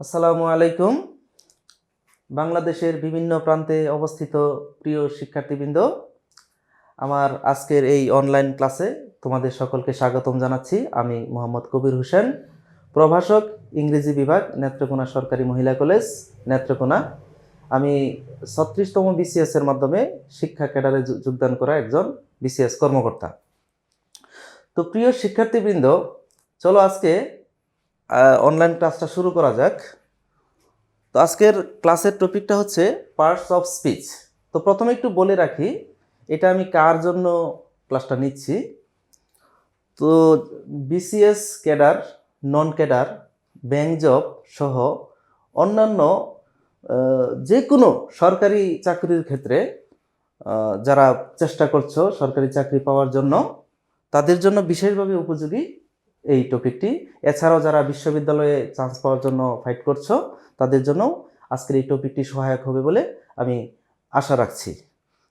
আসসালামু আলাইকুম। বাংলাদেশের বিভিন্ন প্রান্তে অবস্থিত প্রিয় শিক্ষার্থীবৃন্দ, আমার আজকের এই অনলাইন ক্লাসে তোমাদের সকলকে স্বাগতম জানাচ্ছি। আমি মোহাম্মদ কবির হোসেন, প্রভাষক, ইংরেজি বিভাগ, নেত্রকোনা সরকারি মহিলা কলেজ, নেত্রকোনা। আমি ছত্রিশতম বিসিএস এর মাধ্যমে শিক্ষা ক্যাডারে যোগদান করা একজন বিসিএস কর্মকর্তা। তো প্রিয় শিক্ষার্থীবৃন্দ, চলো আজকে অনলাইন ক্লাসটা শুরু করা যাক। তো আজকের ক্লাসের টপিকটা হচ্ছে পার্টস অফ স্পিচ তো প্রথমে একটু বলে রাখি, এটা আমি কার জন্য ক্লাসটা নিচ্ছি? তো BCS cadre non cadre bank job সহ অন্যান্য যে কোনো সরকারি চাকরির ক্ষেত্রে যারা চেষ্টা করছ সরকারি চাকরি পাওয়ার জন্য, তাদের জন্য বিশেষভাবে উপযোগী এই টপিকটি। এছাড়াও যারা বিশ্ববিদ্যালয়ে চান্স পাওয়ার জন্য ফাইট করছ, তাদের জন্য আজকের এই টপিকটি সহায়ক হবে বলে আমি আশা রাখছি।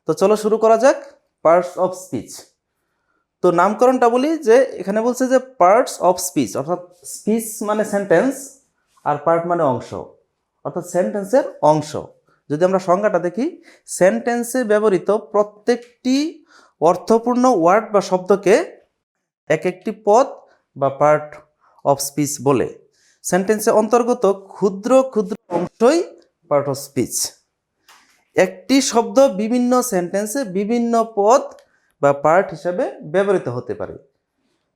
তো চলো শুরু করা যাক পার্টস অফ স্পিচ তো নামকরণটা বলি যে, এখানে বলছে যে পার্টস অফ স্পিচ অর্থাৎ স্পিচ মানে সেন্টেন্স আর পার্ট মানে অংশ। অর্থাৎ সেন্টেন্সের অংশ। যদি আমরা সংজ্ঞাটা দেখি সেন্টেন্সে ব্যবহৃত প্রত্যেকটি অর্থপূর্ণ ওয়ার্ড বা শব্দকে এক একটি পদ বা পার্ট অফ স্পিচ বলে। সেন্টেন্সে অন্তর্গত ক্ষুদ্র ক্ষুদ্র অংশই পার্ট অফ স্পিচ একটি শব্দ বিভিন্ন সেন্টেন্সে বিভিন্ন পদ বা পার্ট হিসাবে ব্যবহৃত হতে পারে।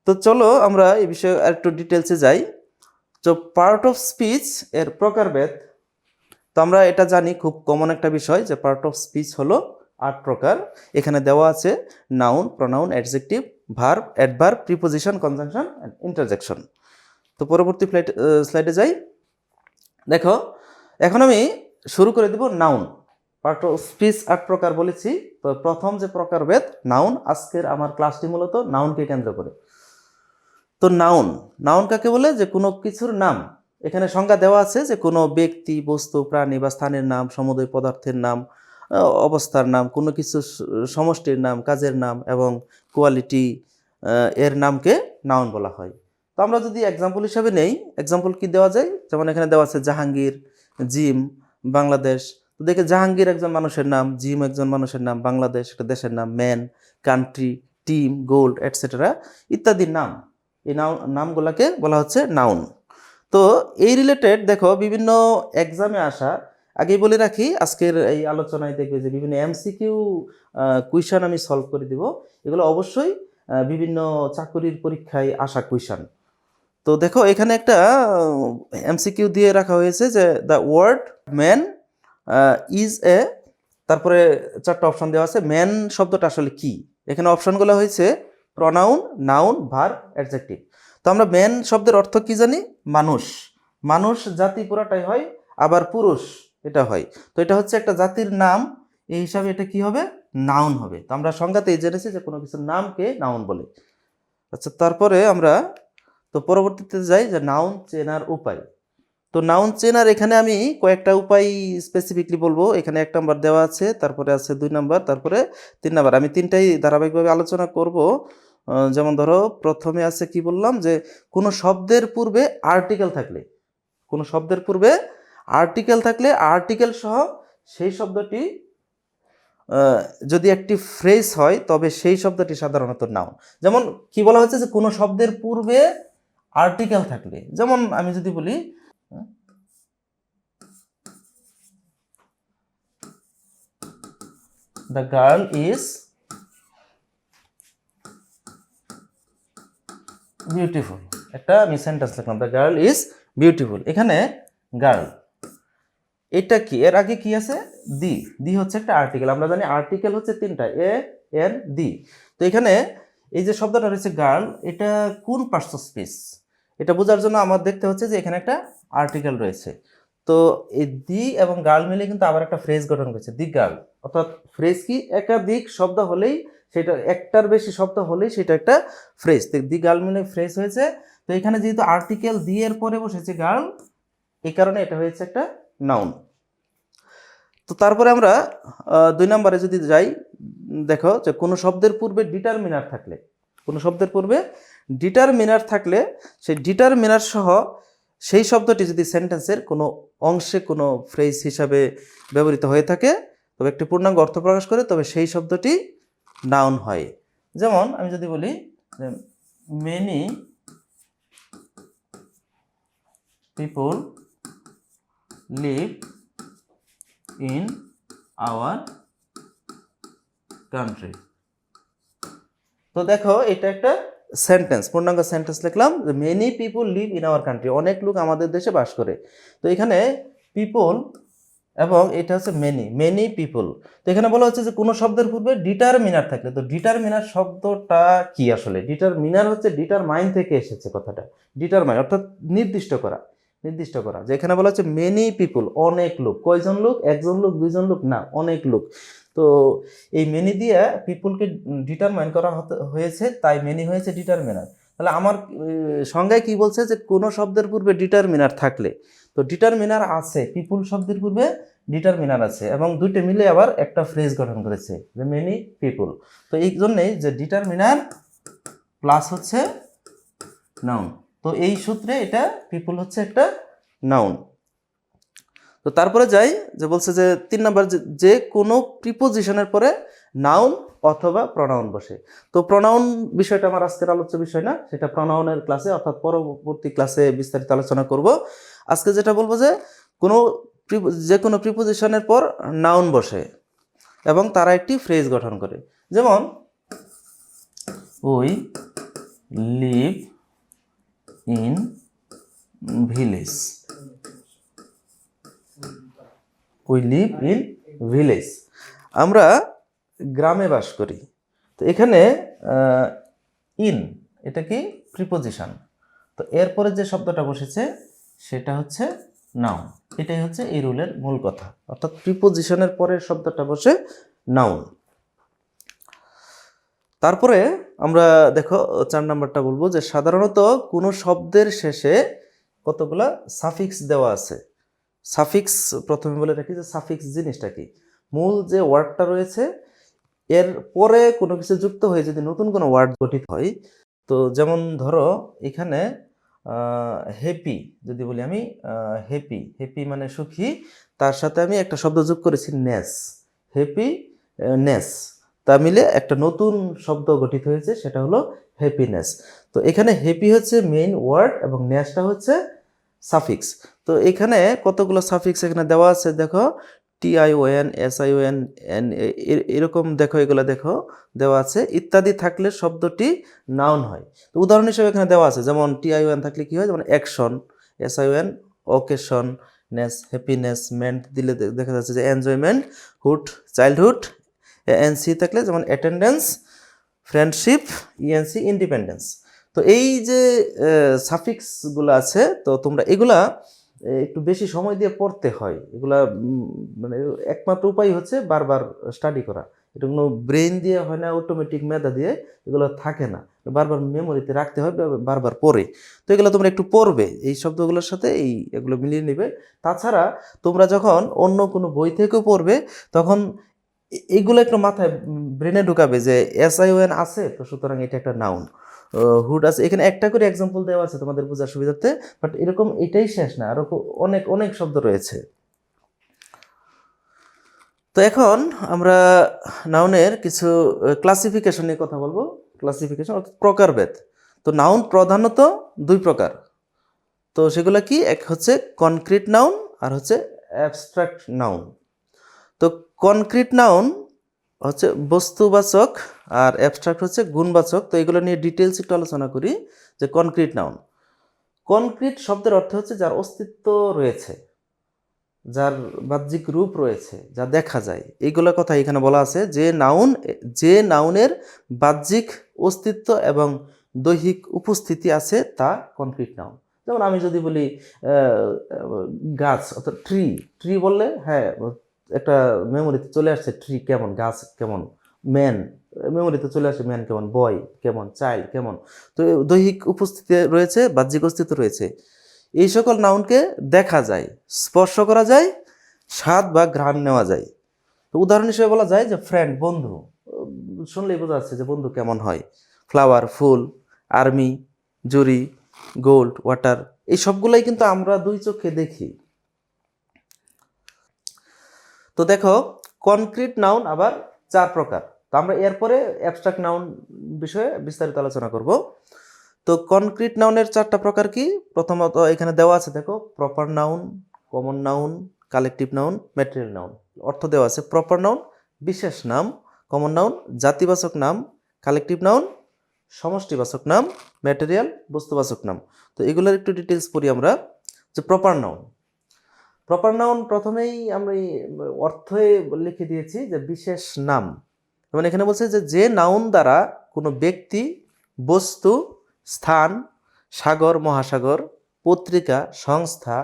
তো চলো আমরা এই বিষয়ে আরেকটু ডিটেলসে যাই। তো পার্ট অফ স্পিচ এর প্রকারভেদ। তো আমরা এটা জানি, খুব কমন একটা বিষয় যে পার্ট অফ স্পিচ হলো আট প্রকার। এখানে দেওয়া আছে noun pronoun adjective verb adverb preposition conjunction and interjection তো পরবর্তী ফ্লাইট স্লাইডে যাই। দেখো, এখন আমি শুরু করে দেব নাউন পার্ট অফ স্পিচ আট প্রকার বলেছি। তো প্রথম যে প্রকারভেদ নাউন আজকের আমার ক্লাসটি মূলত নাউনকে কেন্দ্র করে। তো নাউন নাউন কাকে বলে? যে কোনো কিছুর নাম। এখানে সংজ্ঞা দেওয়া আছে যে কোনো ব্যক্তি, বস্তু, প্রাণী বা স্থানের নাম, সমুদয় পদার্থের নাম। অবস্থার নাম, কোনো কিছু সমষ্টির নাম, কাজের নাম এবং কোয়ালিটি এর নামকে নাউন বলা হয়। তো আমরা যদি এক্সাম্পল হিসাবে নেই এক্সাম্পল কি দেওয়া যায়? যেমন এখানে দেওয়া আছে জাহাঙ্গীর, জিম, বাংলাদেশ। তো দেখে জাহাঙ্গীর একজন মানুষের নাম, জিম একজন মানুষের নাম, বাংলাদেশ একটা দেশের নাম man country team gold etcetera ইত্যাদি নাম। এই নাম নামগুলোকে বলা হচ্ছে নাউন তো এই রিলেটেড দেখো, বিভিন্ন এক্সামে আসা আগেই বলে রাখি, আজকের এই আলোচনায় দেখবে যে বিভিন্ন এমসিকিউ কুইশন আমি সলভ করে দিব। এগুলো অবশ্যই বিভিন্ন চাকরির পরীক্ষায় আসা কুইশন তো দেখো, এখানে একটা এমসিকিউ দিয়ে রাখা হয়েছে যে the word man is a তারপরে চারটা অপশন দেওয়া আছে। ম্যান শব্দটা আসলে কি? এখানে অপশনগুলো হয়েছে প্রনাউন নাউন ভার অ্যাডজেক্টিভ তো আমরা ম্যান শব্দের অর্থ কি জানি? মানুষ। মানুষ জাতি পুরাটাই হয়, আবার পুরুষ। এটা হয়। তো এটা হচ্ছে একটা জাতির নাম। এই হিসাবে এটা কি হবে? নাউন হবে। তো আমরা সংজ্ঞাতেই জেনেছি যে কোনো কিছুর নামকে নাউন বলে। আচ্ছা তারপরে আমরা তো পরবর্তীতে যাই যে নাউন চেনার উপায়। তো নাউন চেনার এখানে আমি কয়েকটা উপায় স্পেসিফিকলি বলব। এখানে এক নাম্বার দেওয়া আছে, তারপরে আছে দুই নাম্বার, তারপরে তিন নাম্বার। আমি তিনটাই ধারাবাহিকভাবে আলোচনা করব। যেমন ধরো, প্রথমে আছে কি বললাম যে কোনো শব্দের পূর্বে আর্টিকেল থাকলে, কোনো শব্দের পূর্বে আর্টিকেল থাকলে আর্টিকেল সহ সেই শব্দটি যদি একটি ফ্রেজ হয়, তবে সেই শব্দটি সাধারণত নাউন যেমন কি বলা হচ্ছে যে, কোনো শব্দের পূর্বে আর্টিকেল থাকলে। যেমন আমি যদি বলি দ্য গার্ল ইজ বিউটিফুল একটা আমি সেন্টেন্স লিখলাম দ্য গার্ল ইজ বিউটিফুল এখানে গার্ল এটা কি? এর আগে কি আছে? দি দি হচ্ছে একটা আর্টিকেল আমরা জানি আর্টিকেল হচ্ছে তিনটা। এ এন দি তো এখানে এই যে শব্দটা রয়েছে গার্ল এটা কোন পার্টস অফ স্পিচ এটা বোঝার জন্য আমার দেখতে হচ্ছে যে এখানে একটা আর্টিকেল রয়েছে। তো এই দি এবং গার্ল মিলে কিন্তু আবার একটা ফ্রেজ গঠন করেছে। দি গার্ল অর্থাৎ ফ্রেজ কি? একাধিক শব্দ হলেই সেটা, একটার বেশি শব্দ হলেই সেটা একটা ফ্রেজ দি গার্ল মিলে ফ্রেজ হয়েছে। তো এখানে যেহেতু আর্টিকেল দি এর পরে বসেছে গার্ল এই কারণে এটা হয়েছে একটা নাউন। তো তারপরে আমরা দুই নম্বরে যদি যাই, দেখো যে কোনো শব্দের পূর্বে ডিটারমিনার থাকলে, কোনো শব্দের পূর্বে ডিটারমিনার থাকলে, সেই ডিটারমিনার সহ সেই শব্দটি যদি সেন্টেন্সের কোনো অংশে কোনো ফ্রেজ হিসাবে ব্যবহৃত হয়ে থাকে, তবে একটি পূর্ণাঙ্গ অর্থ প্রকাশ করে, তবে সেই শব্দটি নাউন হয়। যেমন আমি যদি বলি many people live in our country তো দেখো, এটা একটা সেন্টেন্স পূর্ণাঙ্গ সেন্টেন্স লিখলাম many people live in our country অনেক লোক আমাদের দেশে বাস করে। তো এখানে পিপল এবং এটা হচ্ছে মেনি মেনি পিপল তো এখানে বলা হচ্ছে যে, কোনো শব্দের পূর্বে ডিটারমিনার থাকলে, তো ডিটারমিনার শব্দটা কি আসলে? ডিটারমিনার হচ্ছে ডিটারমাইন থেকে এসেছে কথাটা। ডিটারমাইন অর্থাৎ নির্দিষ্ট করা। নির্দিষ্ট করা। যেখানে বলা হচ্ছে মেনি পিপুল অনেক লোক। কয়জন লোক? একজন লোক, দুইজন লোক? না, অনেক লোক। তো এই মেনি দিয়ে পিপুলকে ডিটারমাইন করা হয়েছে, তাই মেনি হয়েছে ডিটারমিনার তাহলে আমার সংজ্ঞায় কি বলছে যে কোনো শব্দের পূর্বে ডিটারমিনার থাকলে? তো ডিটারমিনার আছে পিপুল শব্দের পূর্বে ডিটারমিনার আছে, এবং দুইটা মিলে আবার একটা ফ্রেজ গঠন করেছে, যে মেনি পিপুল তো এই জন্যেই যে ডিটারমিনার প্লাস হচ্ছে নাউন তো এই সূত্রে এটা পিপুল হচ্ছে একটা নাউন তো তারপরে যাই, যে বলছে যে তিন নম্বর যে- কোনো প্রিপোজিশনের পরে নাউন অথবা প্রনাউন বসে। তো প্রনাউন বিষয়টা আমার আজকের আলোচ্য বিষয় না, সেটা প্রনাউনের ক্লাসে অর্থাৎ পরবর্তী ক্লাসে বিস্তারিত আলোচনা করব। আজকে যেটা বলব যে কোনো যে কোনো প্রিপোজিশনের পর নাউন বসে এবং তারা একটি ফ্রেজ গঠন করে। যেমন we live in village. We live in village. আমরা গ্রামে বাস করি। তো এখানে ইন, এটা কি প্রিপোজিশন? তো এরপরে যে শব্দটা বসেছে, সেটা হচ্ছে নাউন। এটাই হচ্ছে এই রুলের মূল কথা। অর্থাৎ প্রিপোজিশনের পরের শব্দটা বসে নাউন। তারপরে আমরা দেখো চার নাম্বারটা বলব যে সাধারণত কোনো শব্দের শেষে কতগুলা সাফিক্স দেওয়া আছে। সাফিক্স প্রথমে বলে রাখি যে সাফিক্স জিনিসটা কি? মূল যে ওয়ার্ডটা রয়েছে, এর পরে কোনো কিছু যুক্ত হয়ে যদি নতুন কোনো ওয়ার্ড গঠিত হয়, তো যেমন ধরো এখানে হ্যাপি যদি বলি আমি হ্যাপি হ্যাপি মানে সুখী, তার সাথে আমি একটা শব্দ যোগ করেছি নেস হ্যাপি নেস তা মিলে একটা নতুন শব্দ গঠিত হয়েছে, সেটা হলো হ্যাপিনেস তো এখানে হ্যাপি হচ্ছে মেইন ওয়ার্ড এবং নেসটা হচ্ছে সাফিক্স তো এখানে কতগুলো সাফিক্স এখানে দেওয়া আছে দেখো? T I O N S I O N N এরকম দেখো, এগুলো দেখো, দেওয়া আছে। ইত্যাদি থাকলে শব্দটি নাউন হয়। তো উদাহরণ হিসেবে এখানে দেওয়া আছে, যেমন টি আই ও এন থাকলে কি হয়? যেমন action S I O N occasion ness happiness ment দিলে দেখা যাচ্ছে যে enjoyment hood childhood N C থাকলে যেমন অ্যাটেন্ডেন্স ফ্রেন্ডশিপ ইএনসি ইন্ডিপেন্ডেন্স তো এই যে সাফিক্সগুলো আছে, তো তোমরা এগুলা একটু বেশি সময় দিয়ে পড়তে হয়। এগুলা মানে একমাত্র উপায় হচ্ছে বারবার স্টাডি করা। এটা কোনো ব্রেন দিয়ে হয় না অটোমেটিক মেধা দিয়ে এগুলো থাকে না। বারবার মেমোরিতে রাখতে হয় বারবার পড়ে। তো এগুলো তোমরা একটু পড়বে, এই শব্দগুলোর সাথে এই এগুলো মিলিয়ে নেবে। তাছাড়া তোমরা যখন অন্য কোনো বই থেকেও পড়বে, তখন এ- এগুলো একটু মাথায় ব্রেনে ঢুকাবে যে এস আই ওএন আছে, তো সুতরাং এটা একটা নাউন হুড আছে। এখানে একটা করে এক্সাম্পল দেওয়া আছে তোমাদের বোঝার সুবিধার্থে বাট এরকম এটাই শেষ না। আরও অনেক অনেক শব্দ রয়েছে। তো এখন আমরা নাউনের কিছু ক্লাসিফিকেশন নিয়ে কথা বলব। ক্লাসিফিকেশন অর্থাৎ প্রকারভেদ তো নাউন প্রধানত দুই প্রকার। তো সেগুলো কি? এক হচ্ছে কনক্রিট নাউন আর হচ্ছে অ্যাবস্ট্রাক্ট নাউন তো কনক্রিট নাউন হচ্ছে বস্তুবাচক আর অ্যাবস্ট্রাক্ট হচ্ছে গুণবাচক। তো এগুলো নিয়ে ডিটেলস একটু আলোচনা করি যে কনক্রিট নাউন। কনক্রিট শব্দের অর্থ হচ্ছে যার অস্তিত্ব রয়েছে, যার বাহ্যিক রূপ রয়েছে, যা দেখা যায়। এইগুলো কথা এখানে বলা আছে, যে নাউন, যে নাউনের বাহ্যিক অস্তিত্ব এবং দৈহিক উপস্থিতি আছে তা কনক্রিট নাউন। যেমন আমি যদি বলি গাছ অর্থাৎ ট্রি ট্রি বললে হ্যাঁ একটা মেমোরিতে চলে আসছে ট্রি কেমন, গাছ কেমন ম্যান মেমোরিতে চলে আসে ম্যান কেমন বয় কেমন চাইল্ড কেমন। তো দৈহিক উপস্থিতি রয়েছে, বাহ্যিক অস্তিত্ব রয়েছে। এই সকল নাউনকে দেখা যায়, স্পর্শ করা যায়, স্বাদ বা ঘ্রাণ নেওয়া যায়। তো উদাহরণ হিসেবে বলা যায় যে ফ্রেন্ড বন্ধু, শুনলেই বোঝা যাচ্ছে যে বন্ধু কেমন হয়। ফ্লাওয়ার ফুল আর্মি জুরি গোল্ড ওয়াটার এই সবগুলাই কিন্তু আমরা দুই চোখে দেখি। তো দেখো কনক্রিট নাউন আবার চার প্রকার। তো আমরা এরপরে অ্যাবস্ট্রাক্ট নাউন বিষয়ে বিস্তারিত আলোচনা করব। তো কনক্রিট নাউনের চারটা প্রকার কি? প্রথমত এখানে দেওয়া আছে, দেখো proper noun common noun collective noun material noun অর্থ দেওয়া আছে প্রপার নাউন বিশেষ নাম কমন নাউন জাতিবাচক নাম কালেকটিভ নাউন সমষ্টিবাচক নাম ম্যাটেরিয়াল বস্তুবাচক নাম। তো এগুলোর একটু ডিটেলস পড়ি আমরা। যে প্রপার নাউন প্রপার নাউন প্রথমেই আমরা অর্থে লিখে দিয়েছি যে বিশেষ নাম। যেমন এখানে বলছে যে যে নাউন দ্বারা কোনো ব্যক্তি, বস্তু, স্থান, সাগর, মহাসাগর, পত্রিকা, সংস্থা,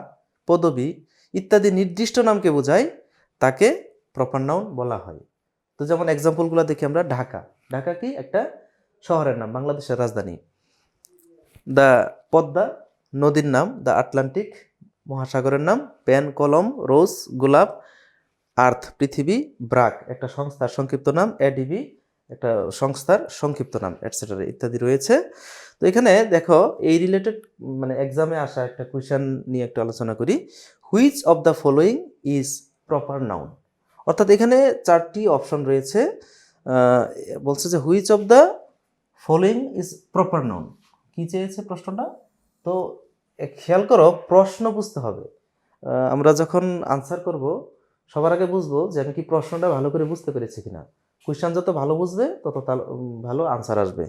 পদবি ইত্যাদি নির্দিষ্ট নামকে বোঝায়, তাকে প্রপার নাউন বলা হয়। তো যেমন এক্সাম্পলগুলো দেখি আমরা, ঢাকা। ঢাকা কি? একটা শহরের নাম, বাংলাদেশের রাজধানী। দ্য পদ্মা নদীর নাম, দ্য আটলান্টিক মহাসাগরের নাম পেন কলম, রোজ, গোলাপ, আর্থ, পৃথিবী, ব্রাক। একটা সংস্থার সংক্ষিপ্ত নাম, এডিবি, একটা সংস্থার সংক্ষিপ্ত নাম এটসেট্রা ইত্যাদি রয়েছে। তো এখানে দেখো, এই রিলেটেড মানে এক্সামে আসা একটা কোয়েশ্চেন নিয়ে একটু আলোচনা করি। Which of the following is proper noun অর্থাৎ এখানে চারটি অপশন রয়েছে। বলছে যে which of the following is proper noun কী চেয়েছে প্রশ্নটা? তো খেয়াল করো, প্রশ্ন বুঝতে হবে। আমরা যখন আনসার করব, সবার আগে বুঝব যে আমি কি প্রশ্নটা ভালো করে বুঝতে পেরেছি কিনা। কোয়েশ্চেন যত ভালো বুঝবে, তত ভালো আনসার আসবে।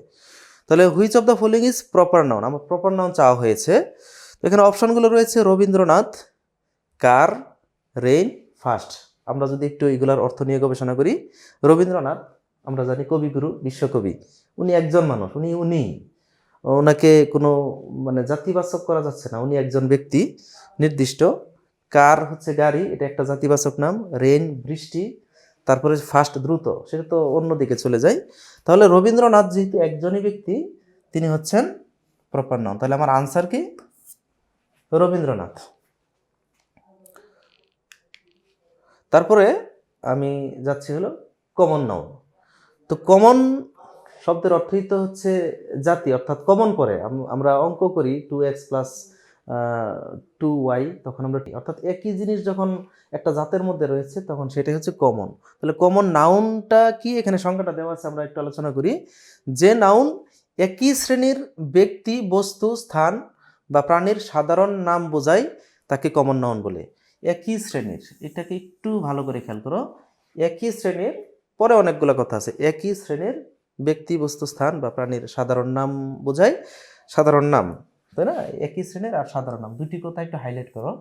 তাহলে which of the following is proper noun আমার প্রপার নাউন চাওয়া হয়েছে। তো এখানে অপশনগুলো রয়েছে রবীন্দ্রনাথ, কার, রেইন ফাস্ট আমরা যদি একটু এগুলার অর্থ নিয়ে গবেষণা করি, রবীন্দ্রনাথ, আমরা জানি কবিগুরু, বিশ্বকবি। উনি একজন মানুষ, উনি উনি। ওনাকে কোনো মানে জাতিবাচক করা যাচ্ছে না। উনি একজন ব্যক্তি নির্দিষ্ট। কার হচ্ছে গাড়ি, এটা একটা জাতিবাচক নাম। রেন, বৃষ্টি, তারপরে ফাস্ট, দ্রুত, সেটা তো অন্যদিকে চলে যায়। তাহলে রবীন্দ্রনাথ যেহেতু একজনই ব্যক্তি, তিনি হচ্ছেন প্রপার নাম তাহলে আমার আনসার কি? রবীন্দ্রনাথ। তারপরে আমি যাচ্ছি হলো কমন নাউন তো কমন শব্দের অর্থই তো হচ্ছে জাতি, অর্থাৎ কমন আম- আমরা অঙ্ক করি two X plus two Y তখন আমরা অর্থাৎ একই জিনিস যখন একটা জাতের মধ্যে রয়েছে, তখন সেটাই হচ্ছে কমন। তাহলে কমন নাউনটা কি? এখানে সংখ্যাটা দেওয়া আছে, আমরা একটু আলোচনা করি। যে নাউন একই শ্রেণির ব্যক্তি, বস্তু, স্থান বা প্রাণীর সাধারণ নাম বোঝায়, তাকে কমন নাউন বলে। একই শ্রেণির, এটাকে একটু ভালো করে খেয়াল করো। একই শ্রেণির, পরে অনেকগুলো কথা আছে। একই শ্রেণির ব্যক্তি বস্তু স্থান বা প্রাণীর সাধারণ নাম বোঝায় সাধারণ নাম, তাই না? একই শ্রেণির আর সাধারণ নাম। দুটি কথা একটু হাইলাইট করো।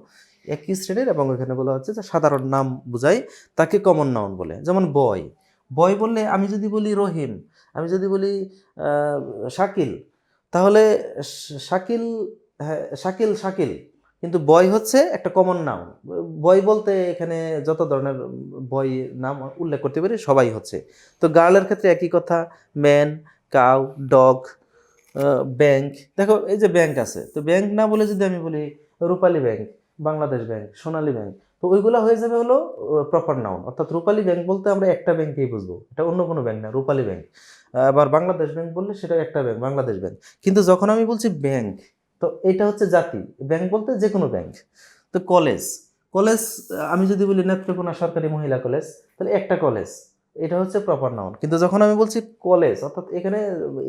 একই শ্রেণির এবং এখানে বলা হচ্ছে যে সাধারণ নাম বোঝায় তাকে কমন নাউন বলে। যেমন বয় বয় বললে আমি যদি বলি রহিম, আমি যদি বলি শাকিল, তাহলে শাকিল হ্যাঁ শাকিল শাকিল। কিন্তু বয় হচ্ছে একটা কমন নাম বয় বলতে এখানে যত ধরনের বয় নাম উল্লেখ করতে পারি, সবাই হচ্ছে। তো গার্লের ক্ষেত্রে একই কথা ম্যান কাউ ডগ ব্যাংক দেখো, এই যে ব্যাংক আছে, তো ব্যাংক না বলে যদি আমি বলি Rupali Bank Bangladesh Bank Sonali Bank তো ওইগুলো হয়ে যাবে হলো প্রপার নাউন অর্থাৎ রূপালী ব্যাংক বলতে আমরা একটা ব্যাংকেই বুঝব। এটা অন্য কোনো ব্যাংক না, রূপালী ব্যাংক আবার বাংলাদেশ ব্যাংক বললে সেটা একটা ব্যাংক বাংলাদেশ ব্যাংক কিন্তু যখন আমি বলছি ব্যাংক তো এটা হচ্ছে জাতি, ব্যাংক বলতে যে কোনো ব্যাংক। তো কলেজ কলেজ, আমি যদি বলি নেত্রকোনা সরকারি মহিলা কলেজ, তাহলে একটা কলেজ, এটা হচ্ছে প্রপার নাউন কিন্তু যখন আমি বলছি কলেজ, অর্থাৎ এখানে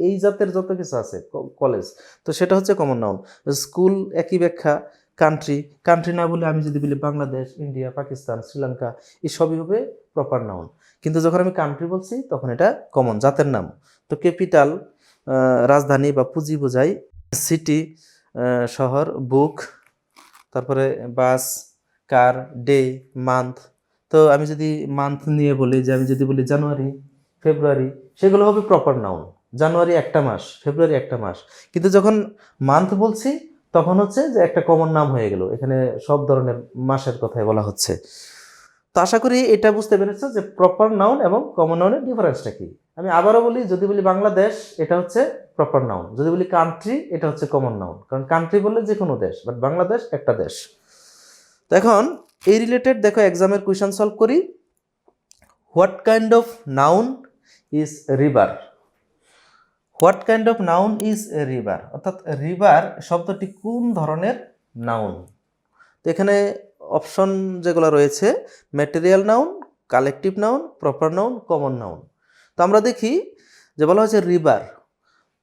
এই জাতের যত কিছু আছে কলেজ, তো সেটা হচ্ছে কমন নাউন স্কুল একই ব্যাখ্যা কান্ট্রি কান্ট্রি না বলে আমি যদি বলি বাংলাদেশ, ইন্ডিয়া, পাকিস্তান, শ্রীলঙ্কা, এই সবই হবে প্রপার নাউন কিন্তু যখন আমি কান্ট্রি বলছি, তখন এটা কমন জাতের নাম। তো ক্যাপিটাল রাজধানী বা পুঁজি বোঝাই সিটি শহর, বুক, তারপরে বাস, কার, ডে, মান্থ। তো আমি যদি মান্থ নিয়ে বলি, যে আমি যদি বলি জানুয়ারি, ফেব্রুয়ারি, সেগুলো হবে প্রপার নাউন জানুয়ারি একটা মাস, ফেব্রুয়ারি একটা মাস। কিন্তু যখন মান্থ বলছি, তখন হচ্ছে যে একটা কমন নাম হয়ে গেল। এখানে সব ধরনের মাসের কথাই বলা হচ্ছে। তো আশা করি এটা বুঝতে পেরেছ যে প্রপার নাউন এবং কমন নাউনের ডিফারেন্সটা কি। আমি আবারও বলি, যদি বলি বাংলাদেশ, এটা হচ্ছে প্রপার নাউন যদি বলি কান্ট্রি এটা হচ্ছে কমন নাউন কারণ কান্ট্রি বললে যে কোনো দেশ বাট বাংলাদেশ একটা দেশ। তো এখন, এই রিলেটেড দেখো এক্সামের কোয়েশন সলভ করি। What kind of noun is river what kind of noun is river অর্থাৎ রিভার শব্দটি কোন ধরনের নাউন তো এখানে অপশন যেগুলো রয়েছে material noun collective noun proper noun common noun তো আমরা দেখি যে বলা হয়েছে রিভার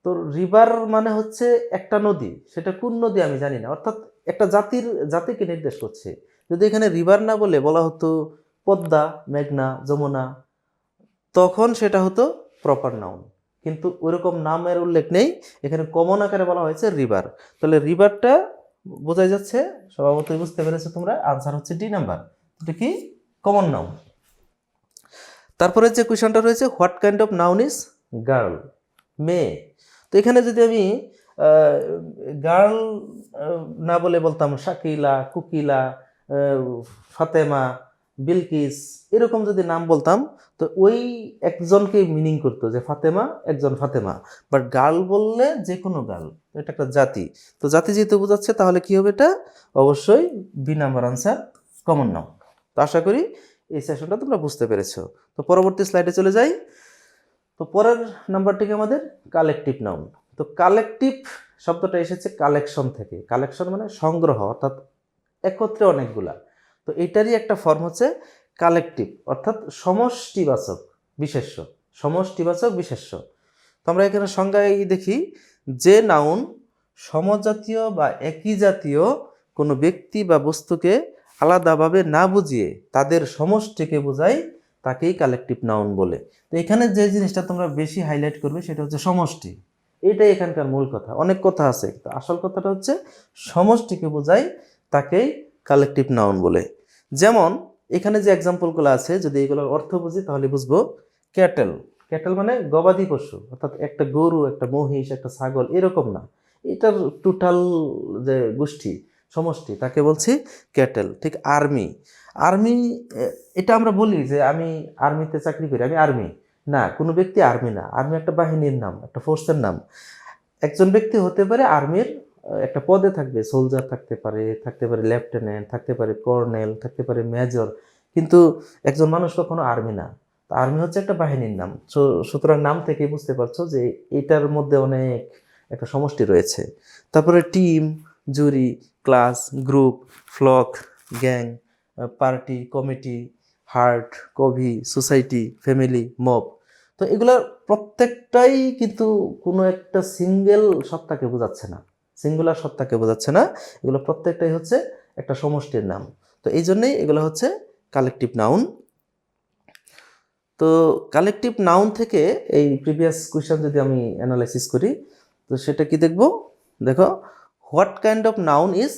তো রিভার মানে হচ্ছে একটা নদী। সেটা কোন নদী আমি জানি না। অর্থাৎ একটা জাতির, জাতিকে নির্দেশ করছে। যদি এখানে রিভার না বলে বলা হতো পদ্মা, মেঘনা, যমুনা, তখন সেটা হতো প্রপার নাউন কিন্তু ওরকম নামের উল্লেখ নেই। এখানে কমন আকারে বলা হয়েছে রিভার তাহলে রিভারটা বোঝাই যাচ্ছে, স্বভাবতই বুঝতে পেরেছ তোমরা। আনসার হচ্ছে ডি নাম্বার এটা কি? কমন নাউন তারপরে যে কোয়েশনটা রয়েছে, what kind of noun is girl? মেয়ে। তো এখানে যদি আমি গার্ল না বলে বলতাম, শাকিলা, কুকিলা ফাতেমা, বিলকিস, এরকম যদি নাম বলতাম, তো ওই একজনকে মিনিং করতো যে ফাতেমা, একজন ফাতেমা। বাট গার্ল বললে যে কোনো গার্ল, এটা একটা জাতি। তো জাতি যেহেতু বোঝাচ্ছে, তাহলে কি হবে এটা? অবশ্যই B number answer common noun তো আশা করি এই সেশনটা তোমরা বুঝতে পেরেছ। তো পরবর্তী স্লাইডে চলে যাই। তো পরের নাম্বারটিকে আমাদের কালেকটিভ নাউন তো কালেকটিভ শব্দটা এসেছে কালেকশন থেকে। কালেকশন মানে সংগ্রহ, অর্থাৎ একত্রে অনেকগুলা। তো এটারই একটা ফর্ম হচ্ছে কালেকটিভ অর্থাৎ সমষ্টিবাচক, বিশেষ্য। সমষ্টিবাচক, বিশেষ্য। তো আমরা এখানে সংজ্ঞায় দেখি যে নাউন সমজাতীয় বা একই জাতীয় কোনো ব্যক্তি বা বস্তুকে আলাদাভাবে না বুঝিয়ে তাদের সমষ্টিকে বোঝায় তাকেই কালেকটিভ নাউন বলে। তো এখানে যে জিনিসটা তোমরা বেশি হাইলাইট করবে সেটা হচ্ছে সমষ্টি। এটাই এখানকার মূল কথা। অনেক কথা আছে। আসল কথাটা হচ্ছে সমষ্টিকে বোঝায় তাকেই কালেকটিভ নাউন বলে। যেমন এখানে যে এক্সাম্পলগুলো আছে, যদি এগুলোর অর্থ বুঝি, তাহলে বুঝব ক্যাটেল ক্যাটেল মানে গবাদি পশু, অর্থাৎ একটা গরু, একটা মহিষ, একটা ছাগল, এরকম না। এটার টোটাল যে গোষ্ঠী, সমষ্টি, তাকে বলছি ক্যাটেল ঠিক আর্মি। আর্মি এটা আমরা বলি যে আমি আর্মিতে চাকরি করি। আমি আর্মি না, কোনো ব্যক্তি আর্মি না। আর্মি একটা বাহিনীর নাম, একটা ফোর্সের নাম। একজন ব্যক্তি হতে পারে আর্মির একটা পদে থাকবে। সোলজার থাকতে পারে থাকতে পারে লেফটেন্যান্ট থাকতে পারে কর্নেল থাকতে পারে মেজর কিন্তু একজন মানুষ কখনো আর্মি না। আর্মি হচ্ছে একটা বাহিনীর নাম। সুতরাং নাম থেকেই বুঝতে পারছ যে এটার মধ্যে অনেক একটা সমষ্টি রয়েছে। তারপরে team jury class group flock gang party, committee, herd, covey, society, family, mob. তো এগুলোর প্রত্যেকটাই কিন্তু কোনো একটা সিঙ্গেল সত্তাকে বোঝাচ্ছে না। সিঙ্গুলার সত্তাকে বোঝাচ্ছে না। এগুলো প্রত্যেকটাই হচ্ছে একটা সমষ্টির নাম। তো এই জন্যই এগুলো হচ্ছে কালেকটিভ নাউন তো কালেকটিভ নাউন থেকে এই প্রিভিয়াস কোয়েশ্চেন যদি আমি অ্যানালাইসিস করি, তো সেটা কি দেখব? দেখো what kind of noun is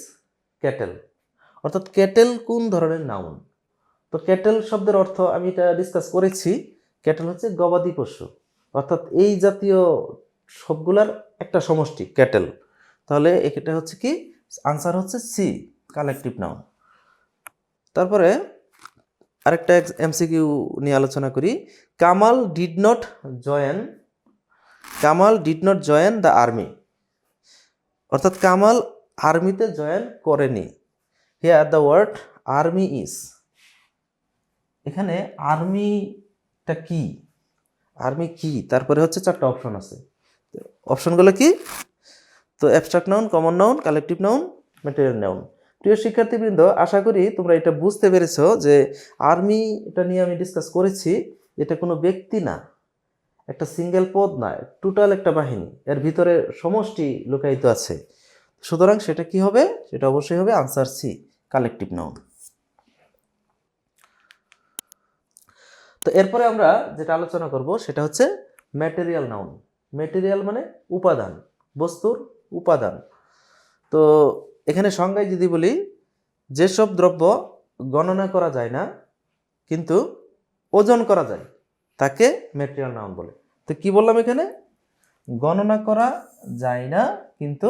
cattle অর্থাৎ ক্যাটেল কোন ধরনের নাউন? তো ক্যাটেল শব্দের অর্থ আমি এটা ডিসকাস করেছি। ক্যাটেল হচ্ছে গবাদি পশু। অর্থাৎ এই জাতীয় সবগুলার একটা সমষ্টি ক্যাটেল তাহলে এটা হচ্ছে কি? আনসার হচ্ছে সি কালেকটিভ নাউন তারপরে আরেকটা এমসিকিউ নিয়ে আলোচনা করি। Kamal did not join Kamal did not join the army অর্থাৎ কামাল আর্মিতে জয়েন করেনি। Here the word army is এখানে আর্মিটা কি? আর্মি কি? তারপরে হচ্ছে চারটা অপশন আছে। অপশনগুলো কি? তো abstract noun common noun collective noun material noun প্রিয় শিক্ষার্থীবৃন্দ, আশা করি তোমরা এটা বুঝতে পেরেছ যে আর্মি এটা নিয়ে আমি ডিসকাস করেছি, এটা কোনো ব্যক্তি না। একটা সিঙ্গেল পদ না টোটাল একটা বাহিনী। এর ভিতরে সমষ্টি লুকায়িত আছে। সুতরাং সেটা কি হবে? সেটা অবশ্যই হবে আনসার সি কালেকটিভ নাউন তো এরপরে আমরা যেটা আলোচনা করব সেটা হচ্ছে ম্যাটেরিয়াল নাউন। ম্যাটেরিয়াল মানে উপাদান, বস্তুর উপাদান। তো এখানে সংজ্ঞায় যদি বলি, যেসব দ্রব্য গণনা করা যায় না, কিন্তু ওজন করা যায়, তাকে ম্যাটেরিয়াল নাউন বলে। তো কি বললাম এখানে? গণনা করা যায় না, কিন্তু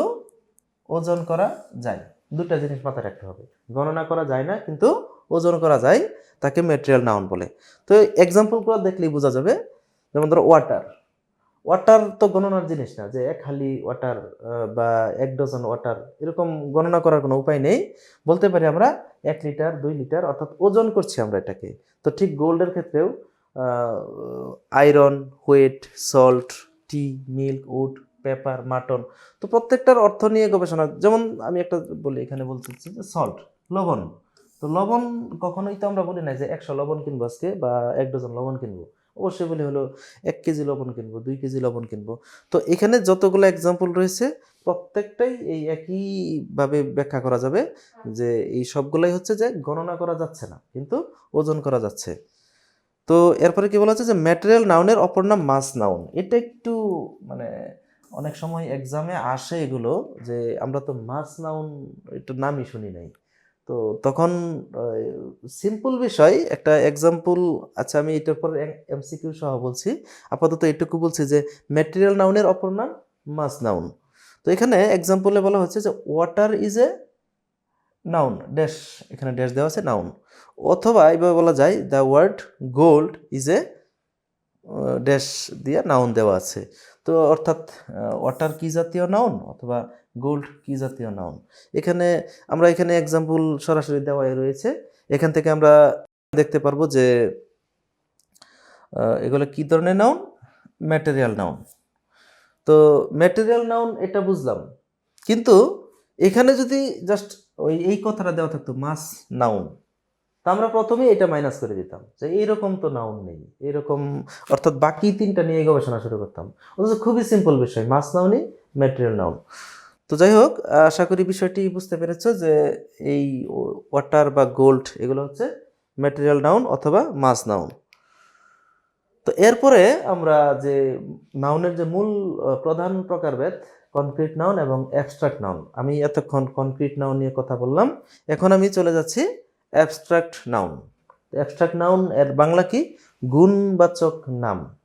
ওজন করা যায়। দুটা জিনিস মাথায় রাখতে হবে। গণনা করা যায় না, কিন্তু ওজন করা যায় তাকে ম্যাটেরিয়াল নাউন বলে। তো এক্সাম্পলগুলো দেখলেই বোঝা যাবে, যেমন ধরো ওয়াটার ওয়াটার তো গণনার জিনিস না, যে এক হালি ওয়াটার বা এক ডজন ওয়াটার এরকম গণনা করার কোনো উপায় নেই। বলতে পারি আমরা এক লিটার দুই লিটার অর্থাৎ ওজন করছি আমরা এটাকে। তো ঠিক গোল্ডের ক্ষেত্রেও iron wheat salt tea milk wood paper, mutton, তো প্রত্যেকটার অর্থ নিয়ে গবেষণা। যেমন আমি একটা বলি, এখানে বলতে চাচ্ছি যে সল্ট লবণ। তো লবণ কখনোই তো আমরা বলি না যে একশো লবণ কিনবো আজকে বা এক ডজন লবণ কিনবো। অবশ্যই বলি হলো এক কেজি লবণ কিনবো, দুই কেজি লবণ কিনবো। তো এখানে যতগুলো এক্সাম্পল রয়েছে, প্রত্যেকটাই এই একইভাবে ব্যাখ্যা করা যাবে যে এই সবগুলাই হচ্ছে যে গণনা করা যাচ্ছে না, কিন্তু ওজন করা যাচ্ছে। তো এরপরে কি বলা হচ্ছে যে ম্যাটেরিয়াল নাউনের অপর নাম মাস নাউন এটা একটু মানে অনেক সময় এক্সামে আসে এগুলো যে আমরা তো মাস নাউন একটু নামই শুনি নাই। তো তখন সিম্পল বিষয়, একটা এক্সাম্পল আচ্ছা আমি এটার পর এমসিকিউ সহ বলছি। আপাতত এটুকু বলছি যে ম্যাটেরিয়াল নাউনের অপর নাম মাস নাউন তো এখানে এক্সাম্পলে বলা হচ্ছে যে water is a noun dash এখানে ড্যাশ দেওয়া আছে নাউন অথবা এইভাবে বলা যায় the word gold is a dash দিয়ে নাউন দেওয়া আছে। তো অর্থাৎ ওয়াটার কি জাতীয় নাউন অথবা গোল্ড কি জাতীয় নাউন এখানে আমরা এখানে এক্সাম্পল সরাসরি দেওয়াই রয়েছে। এখান থেকে আমরা দেখতে পারব যে এগুলো কি ধরনের নাউন ম্যাটেরিয়াল নাউন তো ম্যাটেরিয়াল নাউন এটা বুঝলাম। কিন্তু এখানে যদি জাস্ট ওই, এই কথাটা দেওয়া থাকতো মাস নাউন তা আমরা প্রথমেই এটা মাইনাস করে দিতাম। যে এইরকম তো নাউন নেই। এরকম অর্থাৎ বাকি তিনটা নিয়ে গবেষণা শুরু করতাম। অথচ খুবই সিম্পল বিষয় মাস নাউনই ম্যাটেরিয়াল নাউন তো যাই হোক, আশা করি বিষয়টি বুঝতে পেরেছ যে এই ওয়াটার বা গোল্ড এগুলো হচ্ছে ম্যাটেরিয়াল নাউন অথবা মাস নাউন তো এরপরে আমরা যে নাউনের যে মূল প্রধান প্রকারভেদ কনক্রিট নাউন এবং অ্যাবস্ট্রাক্ট নাউন আমি এতক্ষণ কনক্রিট নাউন নিয়ে কথা বললাম। এখন আমি চলে যাচ্ছি অ্যাবস্ট্রাক্ট নাউন অ্যাবস্ট্রাক্ট নাউন এর বাংলা কি? গুণবাচক নাম।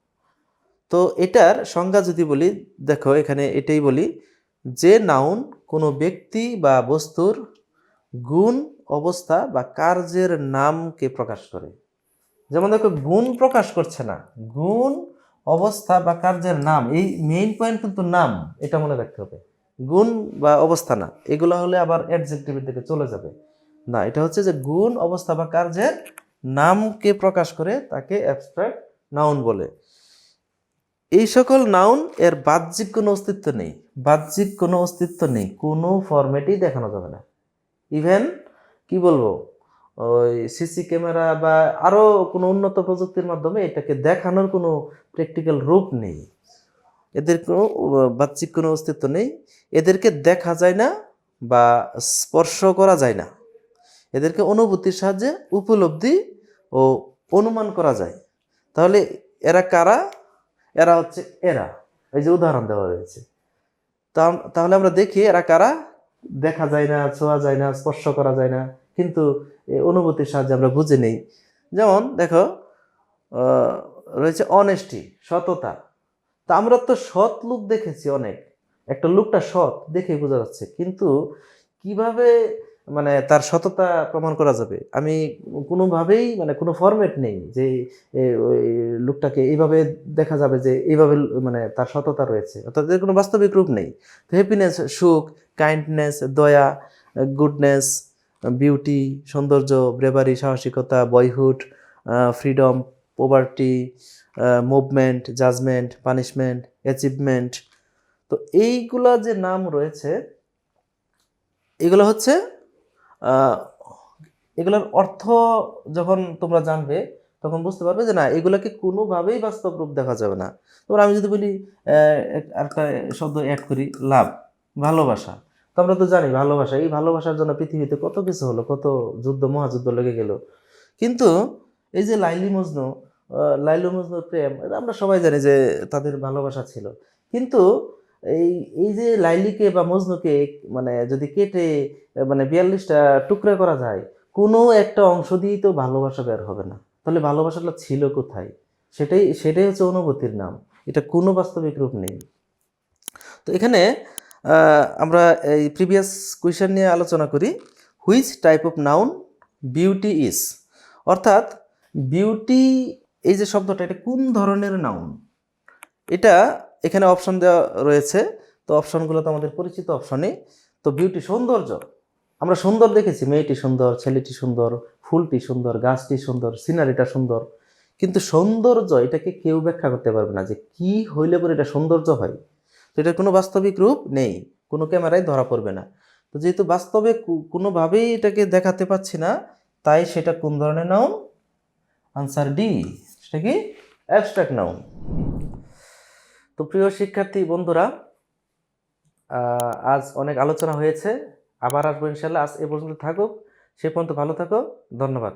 তো এটার সংজ্ঞা যদি বলি, দেখো এখানে এটাই বলি, যে নাউন কোনো ব্যক্তি বা বস্তুর গুণ, অবস্থা বা কার্যের নামকে প্রকাশ করে। যেমন দেখো, গুণ প্রকাশ করছে না। গুণ, অবস্থা বা কার্যের নাম, এই মেইন পয়েন্ট কিন্তু নাম, এটা মনে রাখতে হবে। গুণ বা অবস্থা না। এগুলো হলে আবার অ্যাডজেক্টিভের দিকে চলে যাবে। না, এটা হচ্ছে যে গুণ অবস্থা বা কার্যের নামকে প্রকাশ করে তাকে অ্যাবস্ট্রাক্ট নাউন বলে। এই সকল নাউন এর বাহ্যিক কোনো অস্তিত্ব নেই, বাহ্যিক কোনো অস্তিত্ব নেই, কোনো ফরম্যাটেই দেখানো যাবে না। ইভেন কি বলব, ওই সিসি ক্যামেরা বা আরও কোনো উন্নত প্রযুক্তির মাধ্যমে এটাকে দেখানোর কোনো প্র্যাকটিক্যাল রূপ নেই। এদের কোনো বাহ্যিক কোনো অস্তিত্ব নেই, এদেরকে দেখা যায় না বা স্পর্শ করা যায় না। এদেরকে অনুভূতির সাহায্যে উপলব্ধি ও অনুমান করা যায়। তাহলে এরা কারা? এরা হচ্ছে এরা। এই যে উদাহরণ দেওয়া রয়েছে। তাহলে আমরা দেখি এরা কারা? দেখা যায় না, ছোঁয়া যায় না, স্পর্শ করা যায় না। কিন্তু অনুভূতির সাহায্যে আমরা বুঝে নেই। যেমন দেখো রয়েছে অনেস্টি সততা। তা আমরা তো সৎ লোক দেখেছি অনেক। একটা লোকটা সৎ দেখে বোঝা যাচ্ছে। কিন্তু কীভাবে মানে তার সততা প্রমাণ করা যাবে। আমি কোনোভাবেই মানে কোনো ফরম্যাট নেই যে ওই লোকটাকে এইভাবে দেখা যাবে যে, এইভাবে মানে তার সততা রয়েছে। অর্থাৎ এর কোনো বাস্তবিক রূপ নেই। তো হ্যাপিনেস সুখ কাইন্ডনেস দয়া গুডনেস বিউটি সৌন্দর্য ব্রেভারি সাহসিকতা boyhood freedom poverty movement judgment punishment achievement তো এইগুলা যে নাম রয়েছে, এগুলো হচ্ছে এগুলোর অর্থ যখন তোমরা জানবে, তখন বুঝতে পারবে যে না, এগুলোকে কোনোভাবেই বাস্তব রূপ দেখা যাবে না। তোমরা আমি যদি বলি একটা শব্দ অ্যাড করি, লাভ, ভালোবাসা। তো আমরা তো জানি ভালোবাসা, এই ভালোবাসার জন্য পৃথিবীতে কত কিছু হলো, কত যুদ্ধ, মহাযুদ্ধ লেগে গেল। কিন্তু এই যে লাইলি মজনু লাইলু মজনুর প্রেম, এটা আমরা সবাই জানি যে তাদের ভালোবাসা ছিল। কিন্তু এই এই যে লাইলিকে বা মজনুকে মানে যদি কেটে মানে বিয়াল্লিশটা টুকরা করা যায়, কোনো একটা অংশ দিয়েই তো ভালোবাসা বের হবে না। তাহলে ভালোবাসাটা ছিল কোথায়? সেটাই সেটাই হচ্ছে অনুভূতির নাম। এটা কোনো বাস্তবিক রূপ নেই। তো এখানে আমরা এই প্রিভিয়াস কুয়েশন নিয়ে আলোচনা করি, which type of noun beauty is? অর্থাৎ বিউটি, এই যে শব্দটা, এটা কোন ধরনের নাউন? এটা এখানে অপশন দেওয়া রয়েছে। তো অপশনগুলো তো আমাদের পরিচিত অপশনই তো বিউটি সৌন্দর্য। আমরা সুন্দর দেখেছি। মেয়েটি সুন্দর, ছেলেটি সুন্দর, ফুলটি সুন্দর, গাছটি সুন্দর সিনারিটা সুন্দর। কিন্তু সৌন্দর্য এটাকে কেউ ব্যাখ্যা করতে পারবে না যে কি হইলে পরে এটা সৌন্দর্য হয়। তো এটার কোনো বাস্তবিক রূপ নেই। কোনো ক্যামেরায় ধরা পড়বে না। তো যেহেতু বাস্তবে কোনোভাবেই এটাকে দেখাতে পাচ্ছি না, তাই সেটা কোন ধরনের নাউন আনসার ডি সেটা কি? অ্যাবস্ট্রাক্ট নাউন তো প্রিয় শিক্ষার্থী, বন্ধুরা আজ অনেক আলোচনা হয়েছে। আবার আসব ইনশাল্লাহ। আজ এ পর্যন্ত থাকুক। সে পর্যন্ত ভালো থাকো। ধন্যবাদ।